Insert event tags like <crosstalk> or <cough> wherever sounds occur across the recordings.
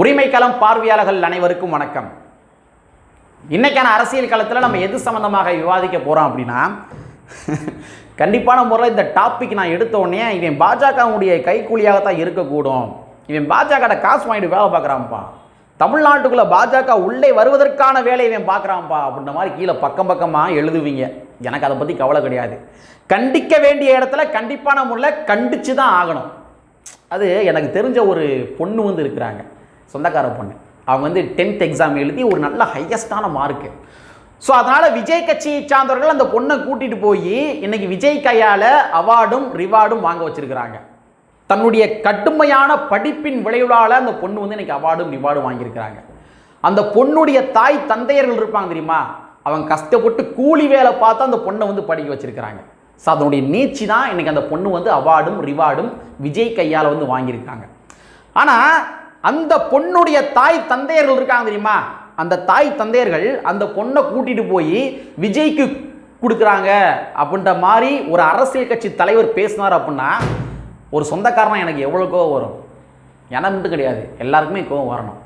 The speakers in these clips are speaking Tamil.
உரிமைக்களம் பார்வையாளர்கள் அனைவருக்கும் வணக்கம். இன்றைக்கான அரசியல் களத்தில் நம்ம எது சம்மந்தமாக விவாதிக்க போகிறோம் அப்படின்னா கண்டிப்பான முறையில் இந்த டாபிக் நான் எடுத்தோடனே இவன் பாஜகவுடைய கைக்கூலியாக தான் இருக்கக்கூடும். இவன் பாஜக காசு வாங்கிட்டு வேலை பார்க்குறான்ப்பா. தமிழ்நாட்டுக்குள்ளே பாஜக உள்ளே வருவதற்கான வேலையை இவன் பார்க்குறான்ப்பா அப்படின்ற மாதிரி கீழே பக்கம் பக்கமாக எழுதுவீங்க. எனக்கு அதை பற்றி கவலை கிடையாது. கண்டிக்க வேண்டிய இடத்துல கண்டிப்பான முறையில் கண்டித்து தான் ஆகணும். அது எனக்கு தெரிஞ்ச ஒரு பொண்ணு வந்து இருக்கிறாங்க. சொந்தக்கார பொண்ணு. அவங்க வந்து டென்த் எக்ஸாம் எழுதி ஒரு நல்ல ஹையஸ்டான மார்க்கு ஸோ அதனால் விஜய் கட்சியை சார்ந்தவர்கள் அந்த பொண்ணை கூட்டிகிட்டு போய் இன்னைக்கு விஜய் கையால் அவார்டும் ரிவார்டும் வாங்க வச்சுருக்கிறாங்க. தன்னுடைய கடுமையான படிப்பின் விளைவுகளால் அந்த பொண்ணு வந்து இன்னைக்கு அவார்டும் ரிவார்டும் வாங்கியிருக்கிறாங்க. அந்த பொண்ணுடைய தாய் தந்தையர்கள் இருப்பாங்க தெரியுமா? அவங்க கஷ்டப்பட்டு கூலி வேலை பார்த்து அந்த பொண்ணை வந்து படிக்க வச்சுருக்கிறாங்க. ஸோ அதனுடைய நீச்சி தான் இன்னைக்கு அந்த பொண்ணு வந்து அவார்டும் ரிவார்டும் விஜய் கையால் வந்து வாங்கியிருக்காங்க. ஆனால் அந்த பொண்ணுடைய தாய் தந்தையர்கள் இருக்காங்க தெரியுமா? அந்த தாய் தந்தையர்கள் அந்த பொண்ணை கூட்டிட்டு போய் விஜய்க்கு கொடுக்குறாங்க அப்படின்ற மாதிரி ஒரு அரசியல் கட்சி தலைவர் பேசினார் அப்படின்னா ஒரு சொந்தக்காரனா எனக்கு எவ்வளோ கோவம் வரும்? எனக்கு மட்டும் கிடையாது. எல்லாருக்குமே கோவம் வரணும்.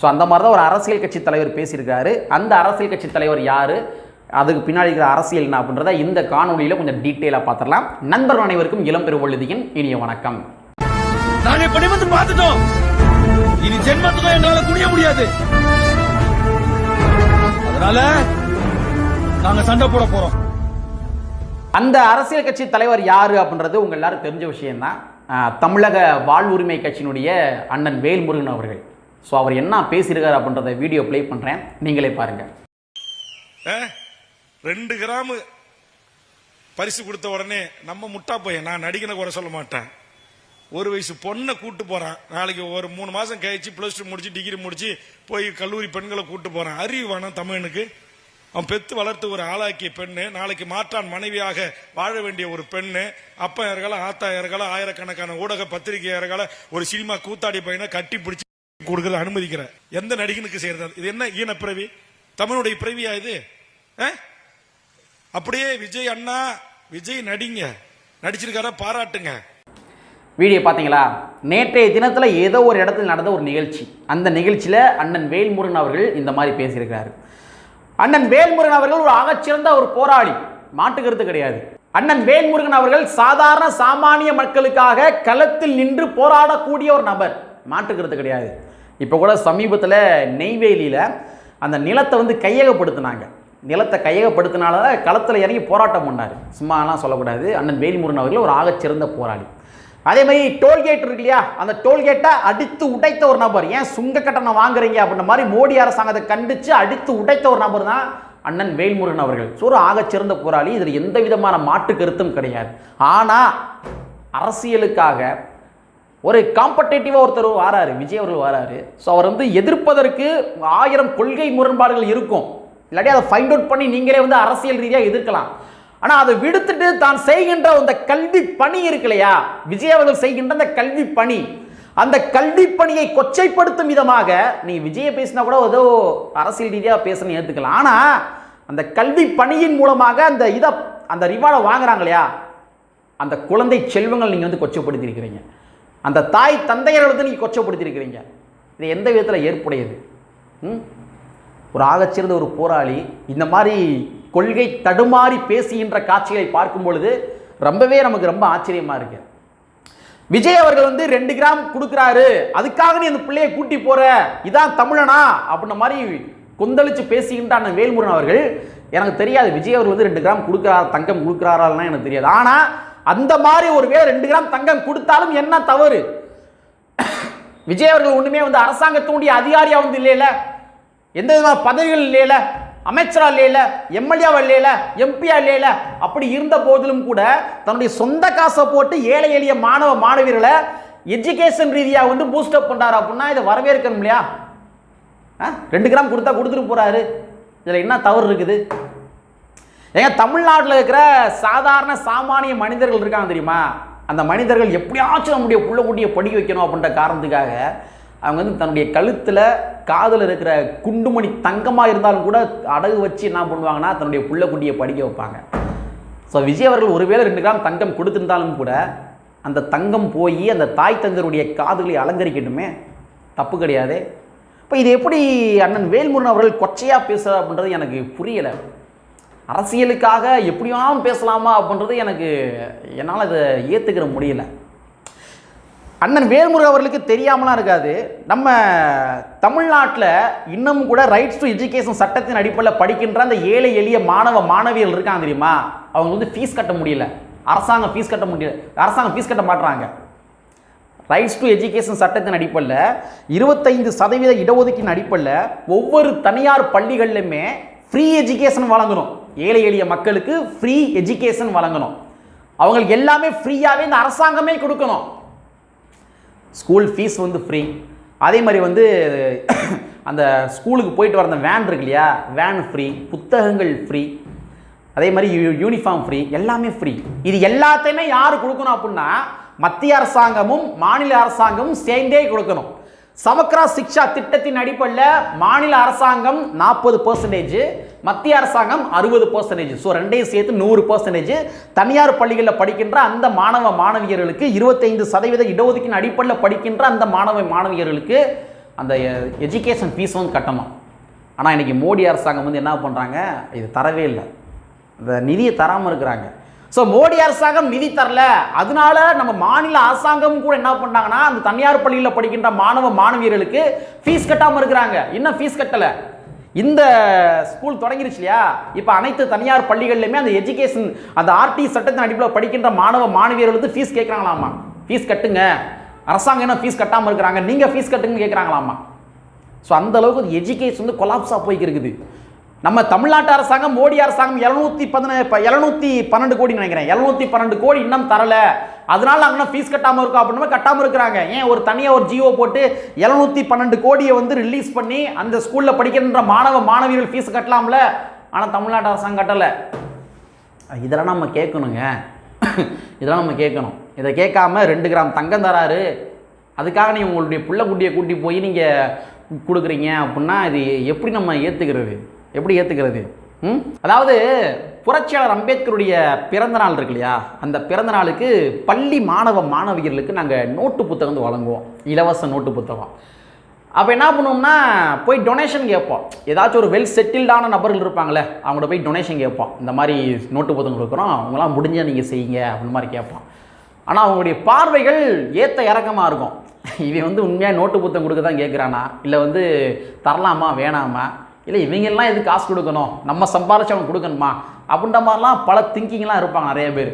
ஸோ அந்த மாதிரி தான் ஒரு அரசியல் கட்சி தலைவர் பேசியிருக்காரு அந்த அரசியல் கட்சி தலைவர் யார்? அதுக்கு பின்னாடி இருக்கிற அரசியல் என்ன அப்படின்றத இந்த காணொலியில் கொஞ்சம் டீட்டெயிலாக பார்த்துடலாம். நண்பர்கள் அனைவருக்கும் இளம்பெருவழுதியின் இனிய வணக்கம். நாங்க பார்த்துட்டோம். இனி ஜென்மத்துக்கும் எங்களால குனிய முடியாது. அதனால நாங்க சண்டை போட போறோம். அந்த அரசியல் கட்சி தலைவர் யாரு அப்படின்றது உங்க எல்லாரும் தெரிஞ்ச விஷயம்தான். தமிழக வாழ்வுரிமை கட்சியினுடைய அண்ணன் வேல்முருகன் அவர்கள். ஸோ அவர் என்ன பேசியிருக்காரு அப்படின்றத வீடியோ ப்ளே பண்ணுறேன் நீங்களே பாருங்க. ரெண்டு கிராம் பரிசு கொடுத்த உடனே நம்ம முட்டா பையன் நான் நடிகனை கூட சொல்ல மாட்டேன். ஒரு வயசு பொண்ணை கூட்டு போறான். நாளைக்கு ஒரு மூணு மாசம் கழிச்சு பிளஸ் டூ முடிச்சு டிகிரி முடிச்சு போய் கல்லூரி பெண்களை கூட்டு போறான். அறிவு வேணாம் தமிழனுக்கு. அவன் பெத்து வளர்த்து ஒரு ஆளாக்கிய பெண்ணு. நாளைக்கு மாற்றான் மனைவியாக வாழ வேண்டிய ஒரு பெண்ணு. அப்பா இருக்கலாம் ஆத்தா இருக்கலாம் ஆயிரக்கணக்கான ஊடக பத்திரிகை இருக்கலாம் ஒரு சினிமா கூத்தாடி பையனை கட்டி பிடிச்சி கொடுக்கறது அனுமதிக்கிற. எந்த நடிகனுக்கு செய்யறது? இது என்ன ஈன பிறவி? தமிழுடைய பிறவியா இது? அப்படியே விஜய் அண்ணா விஜய் நடிங்க. நடிச்சிருக்காரா? பாராட்டுங்க. வீடியோ பார்த்தீங்களா? நேற்றைய தினத்தில் ஏதோ ஒரு இடத்துல நடந்த ஒரு நிகழ்ச்சி. அந்த நிகழ்ச்சியில் அண்ணன் வேல்முருகன் அவர்கள் இந்த மாதிரி பேசியிருக்கிறாரு. அண்ணன் வேல்முருகன் அவர்கள் ஒரு ஆகச்சிறந்த ஒரு போராளி. மாட்டுக்கருத்து கிடையாது. அண்ணன் வேல்முருகன் அவர்கள் சாதாரண சாமானிய மக்களுக்காக களத்தில் நின்று போராடக்கூடிய ஒரு நபர். மாட்டுக்கருத்து கிடையாது. இப்போ கூட சமீபத்தில் நெய்வேலியில் அந்த நிலத்தை வந்து கையகப்படுத்தினாங்க. நிலத்தை கையகப்படுத்தினால களத்தில் இறங்கி போராட்டம் பண்ணார். சும்மாலாம் சொல்லக்கூடாது. அண்ணன் வேல்முருகன் அவர்கள் ஒரு ஆகச்சிறந்த போராளி. அதே மாதிரி டோல்கேட் இருக்கு இல்லையா? அந்த டோல்கேட்டை அடித்து உடைத்த ஒரு நபர். ஏன் சுங்க கட்டணம் வாங்குறீங்க அப்படின்ற மாதிரி மோடி அரசாங்கத்தை கண்டித்து அடித்து உடைத்த ஒரு நபர் தான் அண்ணன் வேல்முருகன் அவர்கள். ஸோ ஒரு ஆகச்சிறந்த போராளி. இதில் எந்த விதமான மாற்று கருத்தும் கிடையாது. ஆனால் அரசியலுக்காக ஒரு காம்படேட்டிவாக ஒருத்தர் வாராரு விஜய் அவர்கள் வராரு. ஸோ அவர் வந்து எதிர்ப்பதற்கு ஆயிரம் கொள்கை முரண்பாடுகள் இருக்கும். இல்லாட்டி அதை ஃபைண்ட் அவுட் பண்ணி நீங்களே வந்து அரசியல் ரீதியாக எதிர்க்கலாம். ஆனால் அதை விடுத்துட்டு தான் செய்கின்ற அந்த கல்வி பணி இருக்கு இல்லையா? விஜய் அவர்கள் செய்கின்ற அந்த கல்வி பணி. அந்த கல்வி பணியை கொச்சைப்படுத்தும் விதமாக நீ விஜயை பேசினா கூட ஏதோ அரசியல் ரீதியாக பேசணும் ஏற்றுக்கலாம் ஆனால் அந்த கல்வி பணியின் மூலமாக அந்த இதை அந்த ரிவார்டை வாங்குறாங்க இல்லையா? அந்த குழந்தை செல்வங்கள் நீங்கள் வந்து கொச்சப்படுத்தியிருக்கிறீங்க. அந்த தாய் தந்தையர்களுக்கு நீங்கள் கொச்சப்படுத்தியிருக்கிறீங்க. இது எந்த விதத்தில் ஏற்புடையது? ம்? ஒரு ஆகச்சிறந்த ஒரு போராளி இந்த மாதிரி கொள்கை தடுமாறி பேசுகின்ற காட்சிகளை பார்க்கும் பொழுது ரொம்பவே நமக்கு ரொம்ப ஆச்சரியமாக இருக்கு. விஜய் அவர்கள் வந்து ரெண்டு கிராம் கொடுக்குறாரு. அதுக்காக நீ அந்த பிள்ளையை கூட்டி போற இதான் தமிழனா அப்படின்ன மாதிரி கொந்தளிச்சு பேசுகின்ற அண்ணன் வேல்முருகன் அவர்கள். எனக்கு தெரியாது விஜய் அவர்கள் வந்து ரெண்டு கிராம் கொடுக்குறாரு தங்கம் கொடுக்குறாராலாம் எனக்கு தெரியாது. ஆனால் அந்த மாதிரி ஒரு வேலை ரெண்டு கிராம் தங்கம் கொடுத்தாலும் என்ன தவறு? விஜய் அவர்கள் ஒன்றுமே வந்து அரசாங்கத்தினுடைய அதிகாரியாக வந்து இல்லையில? எந்த விதமான பதவிகள் இல்லையில? அமைச்சரா இல்லையில எம்எல்ஏவா இல்லையில எம்பியா இல்லையில அப்படி இருந்த போதிலும் கூட தன்னுடைய சொந்த காசை போட்டு ஏழை எளிய மாணவ மாணவியர்களை எஜுகேஷன் ரீதியாக வந்து பூஸ்டப் பண்ணார் அப்படின்னா இதை வரவேற்கணும் இல்லையா? ஆ? ரெண்டு கிராம் கொடுத்தா கொடுத்துட்டு போறாரு. இதில் என்ன தவறு இருக்குது? ஏங்க தமிழ்நாட்டில் இருக்கிற சாதாரண சாமானிய மனிதர்கள் இருக்காங்க தெரியுமா? அந்த மனிதர்கள் எப்படியாச்சும் நம்முடைய புள்ள குட்டியை படிக்க வைக்கணும் அப்படின்ற காரணத்துக்காக அவங்க வந்து தன்னுடைய கழுத்தில் காதில் இருக்கிற குண்டுமணி தங்கமாக இருந்தாலும் கூட அடகு வச்சு என்ன பண்ணுவாங்கன்னா தன்னுடைய புள்ள குட்டியை படிக்க வைப்பாங்க. ஸோ விஜய் அவர்கள் ஒருவேளை ரெண்டு கிராம் தங்கம் கொடுத்திருந்தாலும் கூட அந்த தங்கம் போய் அந்த தாய் தந்தருடைய காதுகளை அலங்கரிக்கட்டுமே? தப்பு கிடையாது. இப்போ இது எப்படி அண்ணன் வேல்முருகன் அவர்கள் கொச்சையாக பேசுகிறார் அப்படின்றது எனக்கு புரியலை. அரசியலுக்காக எப்படியாவும் பேசலாமா அப்படின்றது எனக்கு என்னால் அதை ஏற்றுக்கிற முடியல. அண்ணன் வேல்முருகன் அவர்களுக்கு தெரியாமலாம் இருக்காது. நம்ம தமிழ்நாட்டில் இன்னமும் கூட ரைட்ஸ் டு எஜுகேஷன் சட்டத்தின் அடிப்படையில் படிக்கின்ற அந்த ஏழை எளிய மாணவ மாணவியர்கள் இருக்காங்க தெரியுமா? அவங்க வந்து ஃபீஸ் கட்ட முடியல. அரசாங்கம் ஃபீஸ் கட்ட முடியல. அரசாங்கம் ஃபீஸ் கட்ட மாட்டுறாங்க ரைட்ஸ் டு எஜுகேஷன் சட்டத்தின் அடிப்படையில் இருபத்தைந்து சதவீத இடஒதுக்கீட்டின் அடிப்படையில் ஒவ்வொரு தனியார் பள்ளிகள்லையுமே ஃப்ரீ எஜுகேஷன் வழங்கணும். ஏழை எளிய மக்களுக்கு ஃப்ரீ எஜுகேஷன் வழங்கணும். அவங்களுக்கு எல்லாமே ஃப்ரீயாகவே இந்த அரசாங்கமே கொடுக்கணும். ஸ்கூல் ஃபீஸ் வந்து ஃப்ரீ. அதே மாதிரி வந்து <coughs> அந்த ஸ்கூலுக்கு போயிட்டு வர அந்த வேன் இருக்கு இல்லையா? வேன் ஃப்ரீ புத்தகங்கள் ஃப்ரீ அதே மாதிரி யூ- யூனிஃபார்ம் ஃப்ரீ எல்லாமே ஃப்ரீ இது எல்லாத்தையுமே யார் கொடுக்கணும் அப்படின்னா மத்திய அரசாங்கமும் மாநில அரசாங்கமும் சேர்ந்தே கொடுக்கணும். சமக்ரா சிக்ஷா திட்டத்தின் அடிப்படையில் மாநில அரசாங்கம் நாற்பது பர்சன்டேஜ் மத்திய அரசாங்கம் அறுபது பர்சன்டேஜ் ஸோ ரெண்டையும் சேர்த்து நூறு பர்சன்டேஜ் தனியார் பள்ளிகளில் படிக்கின்ற அந்த மாணவ மாணவியர்களுக்கு இருபத்தைந்து சதவீத இடஒதுக்கீடு அடிப்படையில் படிக்கின்ற அந்த மாணவ மாணவியர்களுக்கு அந்த எஜுகேஷன் ஃபீஸ் வந்து கட்டணும். ஆனால் இன்றைக்கி மோடி அரசாங்கம் வந்து என்ன பண்ணுறாங்க இது தரவே இல்லை. இந்த நிதியை தராமல் இருக்கிறாங்க. ஸோ மோடி அரசாங்கம் நிதி தரல. அதனால நம்ம மாநில அரசாங்கம் கூட என்ன பண்ணாங்கன்னா அந்த தனியார் பள்ளியில் படிக்கின்ற மாணவ மாணவியர்களுக்கு ஃபீஸ் கட்டாமல் இருக்கிறாங்க. இன்னும் ஃபீஸ் கட்டலை? இந்த ஸ்கூல் தொடங்கிருச்சு இல்லையா? இப்போ அனைத்து தனியார் பள்ளிகள்லையுமே அந்த எஜுகேஷன் அந்த ஆர்டி சட்டத்தின் அடிப்படையில் படிக்கின்ற மாணவ மாணவியர்களுக்கு ஃபீஸ் கேட்குறாங்களாமா? ஃபீஸ் கட்டுங்க. அரசாங்கம் என்ன ஃபீஸ் கட்டாமல் இருக்கிறாங்க? நீங்கள் ஃபீஸ் கட்டுங்கன்னு கேட்குறாங்களாமா? ஸோ அந்த அளவுக்கு எஜுகேஷன் வந்து கொலாப்ஸாக போய்க்கு இருக்குது நம்ம தமிழ்நாட்டு அரசாங்கம் மோடி அரசாங்கம் எழுநூத்தி பதின இப்போ எழுநூத்தி பன்னெண்டு கோடி நினைக்கிறேன். எழுநூத்தி பன்னெண்டு கோடி இன்னும் தரல. அதனால அங்கே ஃபீஸ் கட்டாமல் இருக்கோம் அப்படின்னு கட்டாமல் இருக்கிறாங்க. ஏன் ஒரு தனியாக ஒரு ஜியோ போட்டு எழுநூத்தி பன்னெண்டு கோடியை வந்து ரிலீஸ் பண்ணி அந்த ஸ்கூலில் படிக்கின்ற மாணவ மாணவிகள் ஃபீஸ் கட்டலாம்ல? ஆனால் தமிழ்நாட்டு அரசாங்கம் கட்டலை. இதெல்லாம் நம்ம கேட்கணுங்க. இதெல்லாம் நம்ம கேட்கணும். இதை கேட்காம ரெண்டு கிராம் தங்கம் தராரு. அதுக்காக நீ உங்களுடைய புள்ள குட்டியை கூட்டி போய் நீங்கள் கொடுக்குறீங்க அப்படின்னா இது எப்படி நம்ம ஏற்றுக்கிறது எப்படி ஏற்றுக்கிறது ம்? அதாவது புரட்சியாளர் அம்பேத்கருடைய பிறந்த நாள் இருக்கு இல்லையா? அந்த பிறந்த நாளுக்கு பள்ளி மாணவ மாணவியர்களுக்கு நாங்கள் நோட்டு புத்தகம் வந்து வழங்குவோம். இலவச நோட்டு புத்தகம். அப்போ என்ன பண்ணுவோம்னா போய் டொனேஷன் கேட்போம். ஏதாச்சும் ஒரு வெல் செட்டில்டான நபர்கள் இருப்பாங்களே அவங்கள்ட்ட போய் டொனேஷன் கேட்போம். இந்த மாதிரி நோட்டு புத்தகம் கொடுக்குறோம் அவங்களாம் முடிஞ்சால் நீங்கள் செய்யுங்க அப்படின்னு மாதிரி கேட்போம். ஆனால் அவங்களுடைய பார்வைகள் ஏற்ற இறக்கமாக இருக்கும். இவன் வந்து உண்மையாக நோட்டு புத்தகம் கொடுக்க தான் கேட்குறானா இல்லை வந்து தரலாமா வேணாமா? இல்லை இவங்கெல்லாம் எதுக்கு காசு கொடுக்கணும்? நம்ம சம்பாரிச்சு அவன் கொடுக்கணுமா? அப்படின்ற மாதிரிலாம் பல திங்கிங்லாம் இருப்பாங்க நிறைய பேர்.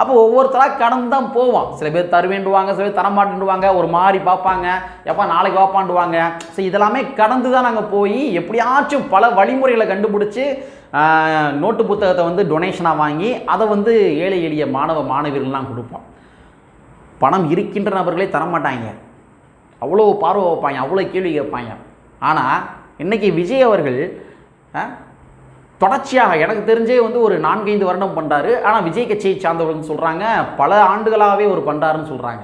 அப்போ ஒவ்வொருத்தராக கடந்து தான் போவோம். சில பேர் தருவேண்டுவாங்க சில பேர் தரமாட்டேன்டுவாங்க ஒரு மாதிரி பார்ப்பாங்க. எப்போ நாளைக்கு பார்ப்பான்டுவாங்க ஸோ இதெல்லாமே கடந்து தான் நாங்கள் போய் எப்படியாச்சும் பல வழிமுறைகளை கண்டுபிடிச்சி நோட்டு புத்தகத்தை வந்து டொனேஷனாக வாங்கி அதை வந்து ஏழை எளிய மாணவ மாணவிகள்லாம் கொடுப்போம். பணம் இருக்கின்ற நபர்களே தரமாட்டாங்க. அவ்வளோ பார்வை வைப்பாங்க அவ்வளோ கேள்வி கேட்பாங்க. ஆனால் இன்றைக்கி விஜய் அவர்கள் தொடர்ச்சியாக எனக்கு தெரிஞ்சே வந்து ஒரு நான்கைந்து வருடம் பண்ணுறாரு ஆனால் விஜய் கட்சியை சார்ந்தவர்கள்னு சொல்கிறாங்க பல ஆண்டுகளாகவே ஒரு பண்ணுறாருன்னு சொல்கிறாங்க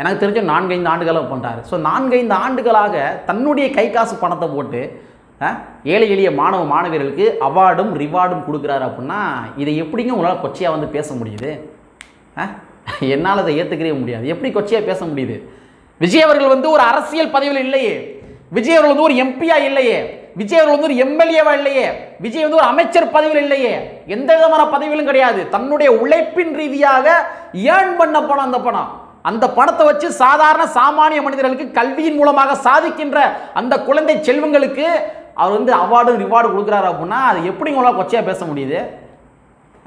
எனக்கு தெரிஞ்ச நான்கைந்து ஆண்டுகளாக பண்ணுறாரு ஸோ நான்கைந்து ஆண்டுகளாக தன்னுடைய கை காசு பணத்தை போட்டு ஏழை எளிய மாணவ மாணவியர்களுக்கு அவார்டும் ரிவார்டும் கொடுக்குறாரு அப்படின்னா இதை எப்படிங்க உங்களால் கொச்சையாக வந்து பேச முடியுது? என்னால் அதை ஏற்றுக்கவே முடியாது. எப்படி கொச்சையாக பேச முடியுது? விஜய் அவர்கள் வந்து ஒரு அரசியல் பதவியில் இல்லையே. விஜய் அவர்கள் வந்து ஒரு எம்பியா இல்லையே. விஜய் அவர்கள் வந்து ஒரு எம்எல்ஏவா இல்லையே. விஜய் வந்து ஒரு அமைச்சர் பதவியில் இல்லையே. எந்த விதமான பதவியிலும் கிடையாது. தன்னுடைய உழைப்பின் ரீதியாக ஏர்ன் பண்ண பணம் அந்த பணம். அந்த பணத்தை வச்சு சாதாரண சாமானிய மனிதர்களுக்கு கல்வியின் மூலமாக சாதிக்கின்ற அந்த குழந்தை செல்வங்களுக்கு அவர் வந்து அவார்டு ரிவார்டு கொடுக்குறாரு அப்படின்னா அது எப்படி உங்களால் கொச்சையாக பேச முடியுது?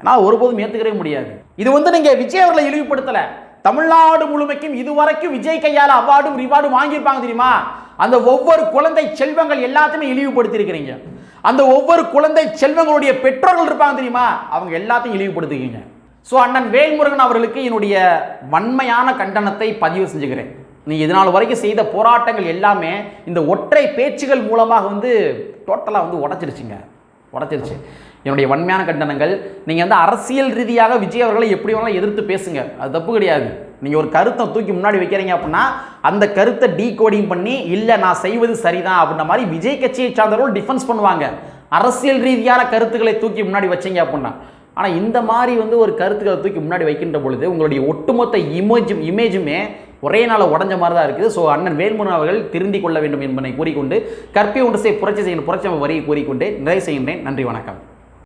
ஆனால் ஒருபோதும் ஏற்றுக்கவே முடியாது. இது வந்து நீங்கள் விஜய் அவர்களை இழிவுபடுத்தலை. தமிழ்நாடு முழுமைக்கும் இதுவரைக்கும் விஜய் கையால் அவார்டும் ரிவார்டும் வாங்கியிருப்பாங்க தெரியுமா? அந்த ஒவ்வொரு குழந்தை செல்வங்கள் எல்லாத்தையுமே இழிவுபடுத்தியிருக்கிறீங்க. அந்த ஒவ்வொரு குழந்தை செல்வங்களுடைய பெற்றோர்கள் இருப்பாங்க தெரியுமா? அவங்க எல்லாத்தையும் இழிவுபடுத்திக்கிங்க ஸோ அண்ணன் வேல்முருகன் அவர்களுக்கு என்னுடைய வன்மையான கண்டனத்தை பதிவு செஞ்சுக்கிறேன். நீ இதனால் வரைக்கும் செய்த போராட்டங்கள் எல்லாமே இந்த ஒற்றை பேச்சுகள் மூலமாக வந்து டோட்டலாக வந்து உடச்சிருச்சுங்க. உடச்சிருச்சு. என்னுடைய வன்மையான கண்டனங்கள். நீங்கள் வந்து அரசியல் ரீதியாக விஜய் அவர்களை எப்படி வேணாலும் எதிர்த்து பேசுங்க. அது தப்பு கிடையாது. நீங்கள் ஒரு கருத்தை தூக்கி முன்னாடி வைக்கிறீங்க அப்படின்னா அந்த கருத்தை டீ கோடிங் பண்ணி இல்லை நான் செய்வது சரிதான் அப்படின்ற மாதிரி விஜய் கட்சியை சார்ந்தவர்கள் டிஃபென்ஸ் பண்ணுவாங்க. அரசியல் ரீதியான கருத்துக்களை தூக்கி முன்னாடி வச்சிங்க அப்படின்னா. ஆனால் இந்த மாதிரி வந்து ஒரு கருத்துக்களை தூக்கி முன்னாடி வைக்கின்ற பொழுது உங்களுடைய ஒட்டுமொத்த இமேஜும் இமேஜுமே ஒரே நாள் உடஞ்ச மாதிரி தான் இருக்குது. ஸோ அண்ணன் வேல்முருகன் அவர்கள் திருந்திக் கொள்ள வேண்டும் என்பதை கூறிக்கொண்டு கற்பி ஒன்று செய் புரட்சி செய்யும் புரட்சி வரியை கூறிக்கொண்டு நிறைவு செய்கின்றேன். நன்றி வணக்கம்.